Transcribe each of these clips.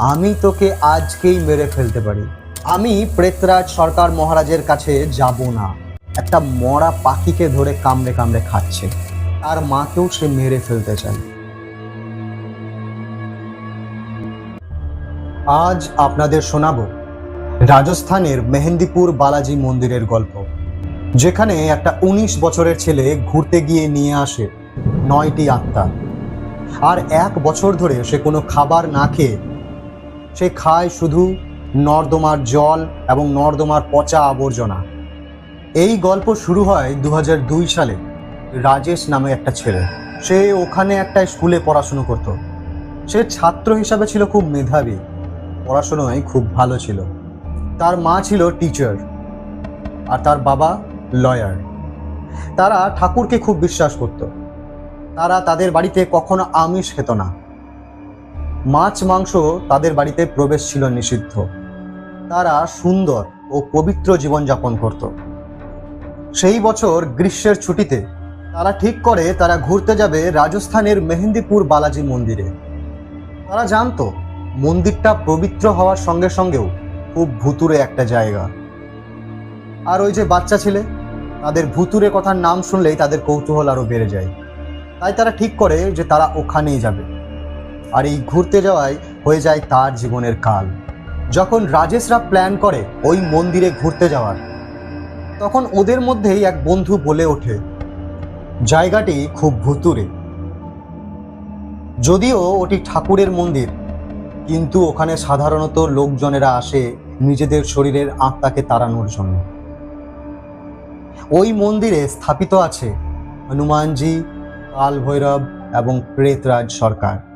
আমি তোকে আজকেই মেরে ফেলতে পারি। আমি প্রেতরাজ সরকার মহারাজের কাছে যাব না। একটা মরা পাখিকে ধরে কামড়ে কামড়ে খাচ্ছে। তার মাকেও সে মেরে ফেলতে চায়। আজ আপনাদের শোনাবো রাজস্থানের মেহেন্দিপুর বালাজি মন্দিরের গল্প। যেখানে একটা উনিশ বছরের ছেলে ঘুরতে গিয়ে নিয়ে আসে নয়টি আত্মা। আর এক বছর ধরে সে কোনো খাবার না খেয়ে সে খায় শুধু নর্দমার জল এবং নর্দমার পচা আবর্জনা। এই গল্প শুরু হয় দু হাজার দুই সালে রাজেশ নামে একটা ছেলে। সে ওখানে একটা স্কুলে পড়াশুনো করত। সে ছাত্র হিসাবে ছিল খুব মেধাবী, পড়াশোনায় খুব ভালো ছিল। তার মা ছিল টিচার আর তার বাবা লয়ার। তারা ঠাকুরকে খুব বিশ্বাস করত। তারা তাদের বাড়িতে কখনো আমিষ খেত না। মাছ, মাংস তাদের বাড়িতে প্রবেশ ছিল নিষিদ্ধ। তারা সুন্দর ও পবিত্র জীবনযাপন করত। সেই বছর গ্রীষ্মের ছুটিতে তারা ঠিক করে তারা ঘুরতে যাবে রাজস্থানের মেহেন্দিপুর বালাজি মন্দিরে। তারা জানতো মন্দিরটা পবিত্র হওয়ার সঙ্গে সঙ্গেও খুব ভুতুরে একটা জায়গা। আর ওই যে বাচ্চা ছেলে, তাদের ভুতুরে কথার নাম শুনলেই তাদের কৌতূহল আরও বেড়ে যায়। তাই তারা ঠিক করে যে তারা ওখানেই যাবে। আর এই ঘুরতে যাওয়াই হয়ে যায় তার জীবনের কাল। যখন রাজেশরা প্ল্যান করে ওই মন্দিরে ঘুরতে যাওয়ার, তখন ওদের মধ্যেই এক বন্ধু বলে ওঠে, জায়গাটি খুব ভুতুরে। যদিও ওটি ঠাকুরের মন্দির, কিন্তু ওখানে সাধারণত লোকজনেরা আসে নিজেদের শরীরের আত্মাকে তাড়ানোর জন্য। ওই মন্দিরে স্থাপিত আছে হনুমানজি কাল ভৈরব এবং প্রেতরাজ সরকার।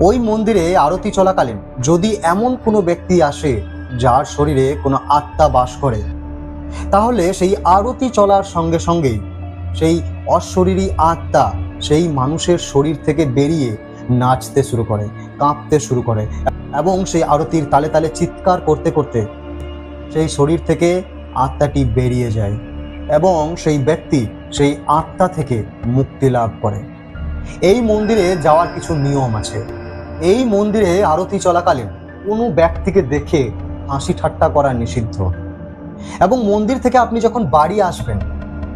ওই মন্দিরে আরতি চলাকালীন যদি এমন কোনো ব্যক্তি আসে, যার শরীরে কোনো আত্মা বাস করে, তাহলে সেই আরতি চলার সঙ্গে সঙ্গেই সেই অশরীরী আত্মা সেই মানুষের শরীর থেকে বেরিয়ে নাচতে শুরু করে, কাঁপতে শুরু করে এবং সেই আরতির তালে তালে চিৎকার করতে করতে সেই শরীর থেকে আত্মাটি বেরিয়ে যায় এবং সেই ব্যক্তি সেই আত্মা থেকে মুক্তি লাভ করে। এই মন্দিরে যাওয়ার কিছু নিয়ম আছে। এই মন্দিরে আরতি চলাকালীন কোনো ব্যক্তিকে দেখে হাসি ঠাট্টা করা নিষিদ্ধ। এবং মন্দির থেকে আপনি যখন বাড়ি আসবেন,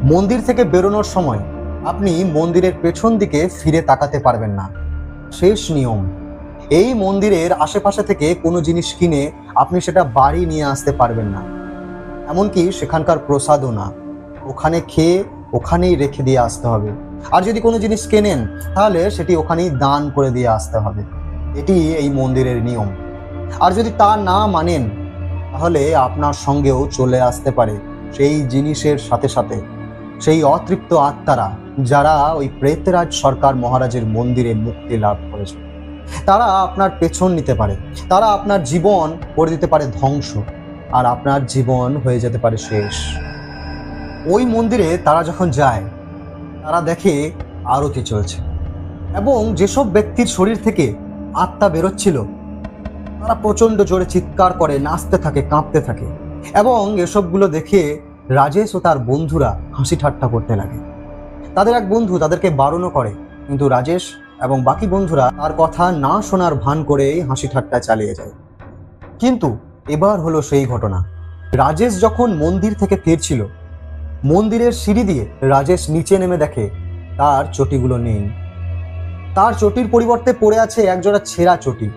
মন্দির থেকে বেরোনোর সময় আপনি মন্দিরের পেছন দিকে ফিরে তাকাতে পারবেন না। শেষ নিয়ম, এই মন্দিরের আশেপাশে থেকে কোনো জিনিস কিনে আপনি সেটা বাড়ি নিয়ে আসতে পারবেন না। এমনকি সেখানকার প্রসাদও না। ওখানে খেয়ে ওখানেই রেখে দিয়ে আসতে হবে। আর যদি কোনো জিনিস কেনেন, তাহলে সেটি ওখানেই দান করে দিয়ে আসতে হবে। এটি এই মন্দিরের নিয়ম। আর যদি তা না মানেন, তাহলে আপনার সঙ্গেও চলে আসতে পারে সেই জিনিসের সাথে সাথে। সেই অতৃপ্ত আত্মারা, যারা ওই প্রেতরাজ সরকার মহারাজের মন্দিরে মুক্তি লাভ করেছে, তারা আপনার পেছন নিতে পারে। তারা আপনার জীবন করে দিতে পারে ধ্বংস, আর আপনার জীবন হয়ে যেতে পারে শেষ। ওই মন্দিরে তারা যখন যায় তারা দেখে আরতি চলছে। এবং যেসব ব্যক্তির শরীর থেকে আত্মা বেরোচ্ছিল, তারা প্রচণ্ড জোরে চিৎকার করে, নাচতে থাকে, কাঁপতে থাকে এবং এসবগুলো দেখে রাজেশ ও তার বন্ধুরা হাসি ঠাট্টা করতে লাগে। তাদের এক বন্ধু তাদেরকে বারণও করে, কিন্তু রাজেশ এবং বাকি বন্ধুরা তার কথা না শোনার ভান করে হাসি ঠাট্টা চালিয়ে যায়। কিন্তু এবার হলো সেই ঘটনা। রাজেশ যখন মন্দির থেকে ফিরছিল মন্দিরের সিঁড়ি দিয়ে রাজেশ নিচে নেমে দেখে, তার চটিগুলো নেই। তার চটির পরিবর্তে পড়ে আছে একজোড়া ছেঁড়া চটি,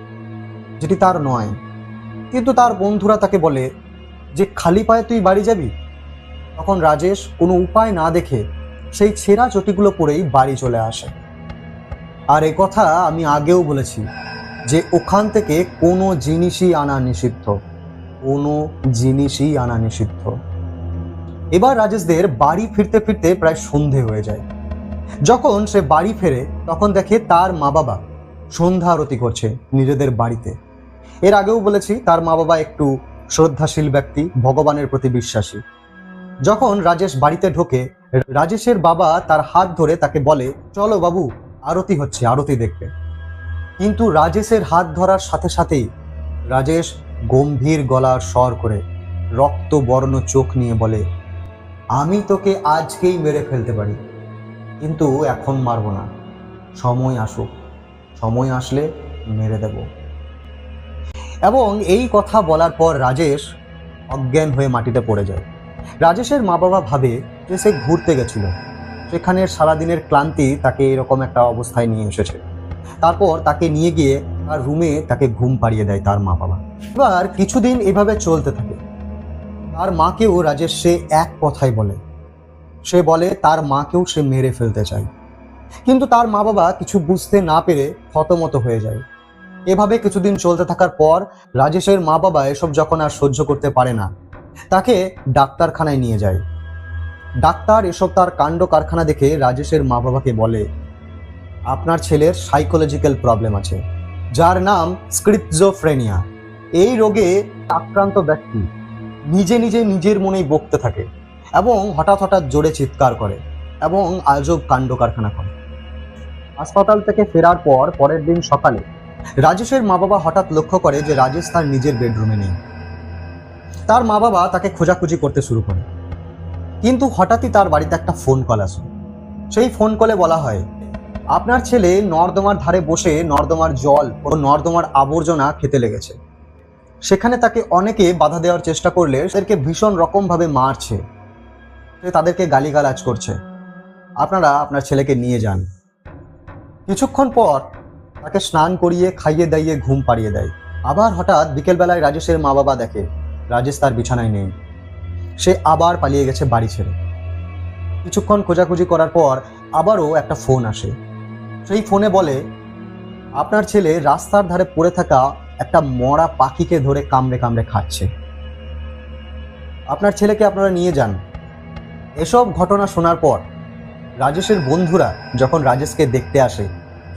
যেটি তার নয়। কিন্তু তার বন্ধুরা তাকে বলে, যে খালি পায়ে তুই বাড়ি যাবি? তখন রাজেশ কোনো উপায় না দেখে সেই ছেঁড়া চটিগুলো পরেই বাড়ি চলে আসে। আর এ কথা আমি আগেও বলেছি যে ওখান থেকে কোনো জিনিসই আনা নিষিদ্ধ। কোনো জিনিসই আনা নিষিদ্ধ। এবার রাজেশদের বাড়ি ফিরতে ফিরতে প্রায় সন্ধে হয়ে যায়। যখন সে বাড়ি ফেরে, তখন দেখে তার মা বাবা সন্ধ্যা আরতি করছে নিজেদের বাড়িতে। এর আগেও বলেছি, তার মা বাবা একটু শ্রদ্ধাশীল ব্যক্তি, ভগবানের প্রতি বিশ্বাসী। যখন রাজেশ বাড়িতে ঢোকে, রাজেশের বাবা তার হাত ধরে তাকে বলে, চলো বাবু, আরতি হচ্ছে, আরতি দেখবে কিন্তু রাজেশের হাত ধরার সাথে সাথেই রাজেশ গম্ভীর গলার স্বর করে রক্ত বর্ণ চোখ নিয়ে বলে আমি তোকে আজকেই মেরে ফেলতে পারি। কিন্তু এখন মারবো না। সময় আসুক। সময় আসলে মেরে দেব। এবং এই কথা বলার পর রাজেশ অজ্ঞান হয়ে মাটিতে পড়ে যায়। রাজেশের মা বাবা ভাবে যে সে ঘুরতে গেছিল। সেখানে সারাদিনের ক্লান্তি তাকে এরকম একটা অবস্থায় নিয়ে এসেছে। তারপর তাকে নিয়ে গিয়ে তার রুমে তাকে ঘুম পাড়িয়ে দেয় তার মা বাবা এবার কিছুদিন এভাবে চলতে থাকে। তার মাকেও রাজেশ সে এক কথাই বলে। সে বলে, তার মাকেও সে মেরে ফেলতে চায়। কিন্তু তার মা বাবা কিছু বুঝতে না পেরে থতমত হয়ে যায়। এভাবে কিছুদিন চলতে থাকার পর রাজেশের মা বাবা এসব যখন আর সহ্য করতে পারে না, তাকে ডাক্তারখানায় নিয়ে যায়। ডাক্তার এসব তার কাণ্ড কারখানা দেখে রাজেশের মা বাবাকে বলে, আপনার ছেলের সাইকোলজিক্যাল প্রবলেম আছে, যার নাম স্ক্রিপজোফ্রেনিয়া এই রোগে আক্রান্ত ব্যক্তি নিজে নিজে নিজের মনেই বকতে থাকে এবং হঠাৎ হঠাৎ জোরে চিৎকার করে এবং আজব কাণ্ড কারখানা করে। হাসপাতাল থেকে ফেরার পর পরের দিন সকালে রাজেশের মা বাবা হঠাৎ লক্ষ্য করে যে রাজেশ তার নিজের বেডরুমে নেই। তার মা বাবা তাকে খোঁজাখুঁজি করতে শুরু করে। কিন্তু হঠাৎই তার বাড়িতে একটা ফোন কল আসে। সেই ফোন কলে বলা হয়, আপনার ছেলে নর্দমার ধারে বসে নর্দমার জল ও নর্দমার আবর্জনা খেতে লেগেছে। সেখানে তাকে অনেকে বাধা দেওয়ার চেষ্টা করলে তাদেরকে ভীষণ রকমভাবে মারছে। তাদেরকে গালিগালাজ করছে। আপনারা আপনার ছেলেকে নিয়ে যান। কিছুক্ষণ পর তাকে স্নান করিয়ে, খাইয়ে দাইয়ে ঘুম পাড়িয়ে দেয়। আবার হঠাৎ বিকেলবেলায় রাজেশের মা বাবা দেখে, রাজেশ তার বিছানায় নেই। সে আবার পালিয়ে গেছে বাড়ি ছেড়ে। কিছুক্ষণ খোঁজাখুঁজি করার পর আবারও একটা ফোন আসে। সেই ফোনে বলে, আপনার ছেলে রাস্তার ধারে পড়ে থাকা একটা মরা পাখিকে ধরে কামড়ে কামড়ে খাচ্ছে। আপনার ছেলেকে আপনারা নিয়ে যান। এসব ঘটনা শোনার পর রাজেশের বন্ধুরা যখন রাজেশকে দেখতে আসে,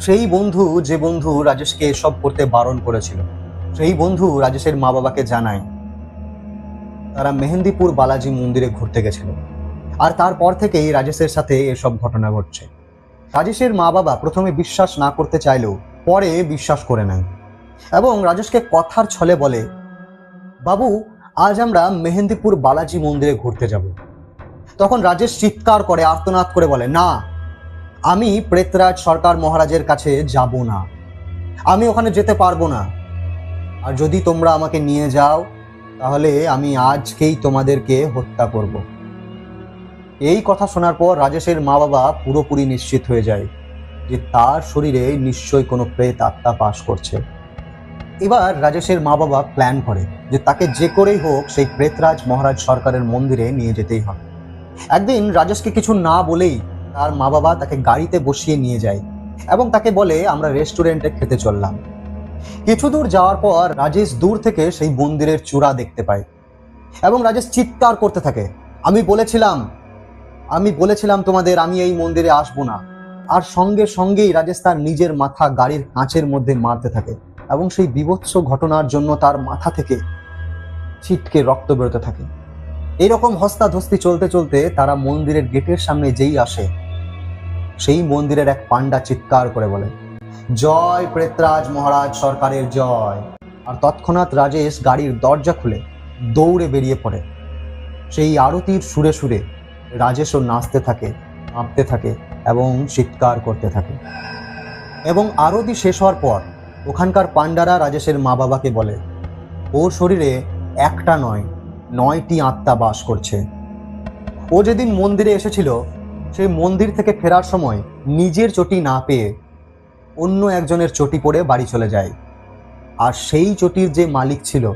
সেই বন্ধু, যে বন্ধু রাজেশকে এসব করতে বারণ করেছিল, সেই বন্ধু রাজেশের মা বাবাকে জানায়, তারা মেহেন্দিপুর বালাজি মন্দিরে ঘুরতে গেছিল। আর তারপর থেকেই রাজেশের সাথে এসব ঘটনা ঘটছে। রাজেশের মা বাবা প্রথমে বিশ্বাস না করতে চাইলেও পরে বিশ্বাস করে নেয় এবং রাজেশকে কথার ছলে বলে, বাবু, আজ আমরা মেহেন্দিপুর বালাজি মন্দিরে ঘুরতে যাব। তখন রাজেশ চিৎকার করে, আর্তনাদ করে বলে, না, আমি প্রেতরাজ সরকার মহারাজের কাছে যাব না। আমি ওখানে যেতে পারব না। আর যদি তোমরা আমাকে নিয়ে যাও, তাহলে আমি আজকেই তোমাদেরকে হত্যা করব। এই কথা শোনার পর রাজেশের মা বাবা পুরোপুরি নিশ্চিত হয়ে যায় যে তার শরীরে নিশ্চয়ই কোনো প্রেত আত্মা পাশ করছে। এবার রাজেশের মা বাবা প্ল্যান করে যে তাকে যে করেই হোক সেই প্রেতরাজ মহারাজ সরকারের মন্দিরে নিয়ে যেতেই হবে। একদিন রাজেশকে কিছু না বলেই তার মা বাবা তাকে গাড়িতে বসিয়ে নিয়ে যায় এবং তাকে বলে, আমরা রেস্টুরেন্টে খেতে চললাম। কিছু দূর যাওয়ার পর রাজেশ দূর থেকে সেই মন্দিরের চূড়া দেখতে পায় এবং রাজেশ চিৎকার করতে থাকে, আমি বলেছিলাম আমি বলেছিলাম তোমাদের আমি এই মন্দিরে আসব না। আর সঙ্গে সঙ্গেই রাজেশ তার নিজের মাথা গাড়ির কাঁচের মধ্যে মারতে থাকে। এবং সেই বিভৎস ঘটনার জন্য তার মাথা থেকে ছিটকে রক্ত বেরোতে থাকে। এইরকম হস্তাধস্তি চলতে চলতে তারা মন্দিরের গেটের সামনে যেই আসে, সেই মন্দিরের এক পান্ডা চিৎকার করে বলে, জয় প্রেতরাজ মহারাজ সরকারের জয়। আর তৎক্ষণাৎ রাজেশ গাড়ির দরজা খুলে দৌড়ে বেরিয়ে পড়ে। সেই আরতির সুরে সুরে রাজেশও নাচতে থাকে কাঁপতে থাকে এবং চিৎকার করতে থাকে। এবং আরতি শেষ হওয়ার পর ওখানকার পাণ্ডারা রাজেশের মা বাবাকে বলে ওর শরীরে একটা নয়, নয়টি আত্মা বাস করছে। ও যেদিন মন্দিরে এসেছিল, সেই মন্দির থেকে ফেরার সময় নিজের চটি না পেয়ে অন্য একজনের চটি পড়ে বাড়ি চলে যায়। আর সেই চটির যে মালিক ছিল,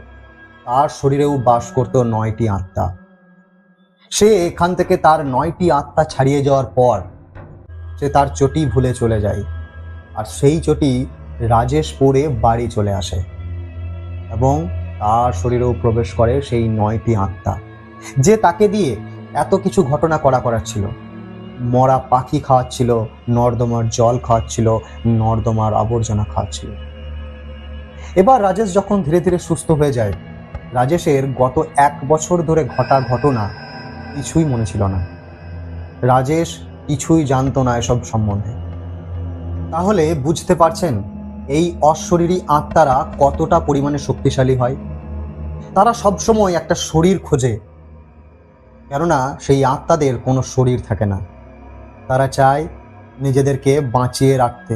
তার শরীরেও বাস করত নয়টি আত্মা। সে এখান থেকে তার নয়টি আত্মা ছাড়িয়ে যাওয়ার পর, সে তার চটি ভুলে চলে যায়। আর সেই চটি রাজেশ পরে বাড়ি চলে আসে এবং তার শরীরেও প্রবেশ করে সেই নয়টি আত্মা। যে তাকে দিয়ে এত কিছু ঘটনা করা করাচ্ছিল মরা পাখি খাওয়াচ্ছিল, নর্দমার জল খাওয়াচ্ছিল, নর্দমার আবর্জনা খাওয়াচ্ছিল। এবার রাজেশ যখন ধীরে ধীরে সুস্থ হয়ে যায়, রাজেশের গত এক বছর ধরে ঘটা ঘটনা কিছুই মনে ছিল না। রাজেশ কিছুই জানতো না এসব সম্বন্ধে। তাহলে বুঝতে পারছেন এই অশরীরী আত্মারা কতটা পরিমাণে শক্তিশালী হয়? তারা সবসময় একটা শরীর খোঁজে, কেননা সেই আত্মাদের কোনো শরীর থাকে না। তারা চায় নিজেদেরকে বাঁচিয়ে রাখতে,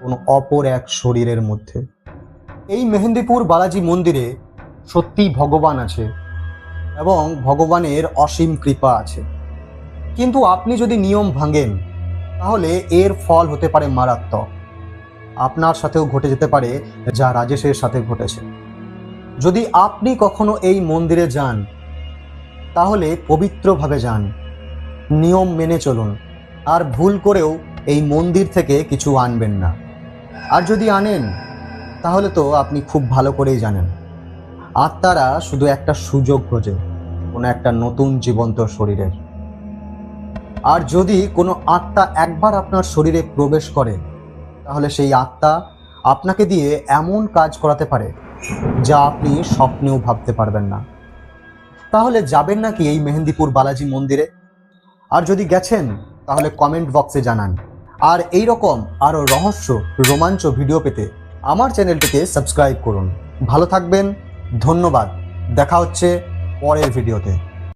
কোনো অপর এক শরীরের মধ্যে। এই মেহেন্দিপুর বালাজি মন্দিরে সত্যি ভগবান আছে এবং ভগবানের অসীম কৃপা আছে। কিন্তু আপনি যদি নিয়ম ভাঙেন, তাহলে এর ফল হতে পারে মারাত্মক। আপনার সাথেও ঘটে যেতে পারে, যা রাজেশের সাথে ঘটেছে। যদি আপনি কখনো এই মন্দিরে যান, তাহলে পবিত্রভাবে যান। নিয়ম মেনে চলুন, আর ভুল করেও এই মন্দির থেকে কিছু আনবেন না। আর যদি আনেন, তাহলে তো আপনি খুব ভালো করেই জানেন। আত্মারা শুধু একটা সুযোগ খোঁজে, কোনো একটা নতুন জীবন্ত শরীরের। আর যদি কোনো আত্মা একবার আপনার শরীরে প্রবেশ করে তাহলে সেই আত্মা আপনাকে দিয়ে এমন কাজ করাতে পারে যা আপনি স্বপ্নেও ভাবতে পারবেন না। তাহলে যাবেন নাকি এই মেহেন্দিপুর বালাজি মন্দিরে? আর যদি গেছেন, তাহলে কমেন্ট বক্সে জানান। আর এই রকম আরও রহস্য, রোমাঞ্চ ভিডিও পেতে আমার চ্যানেলটিকে সাবস্ক্রাইব করুন। ভালো থাকবেন, ধন্যবাদ। দেখা হচ্ছে পরের ভিডিওতে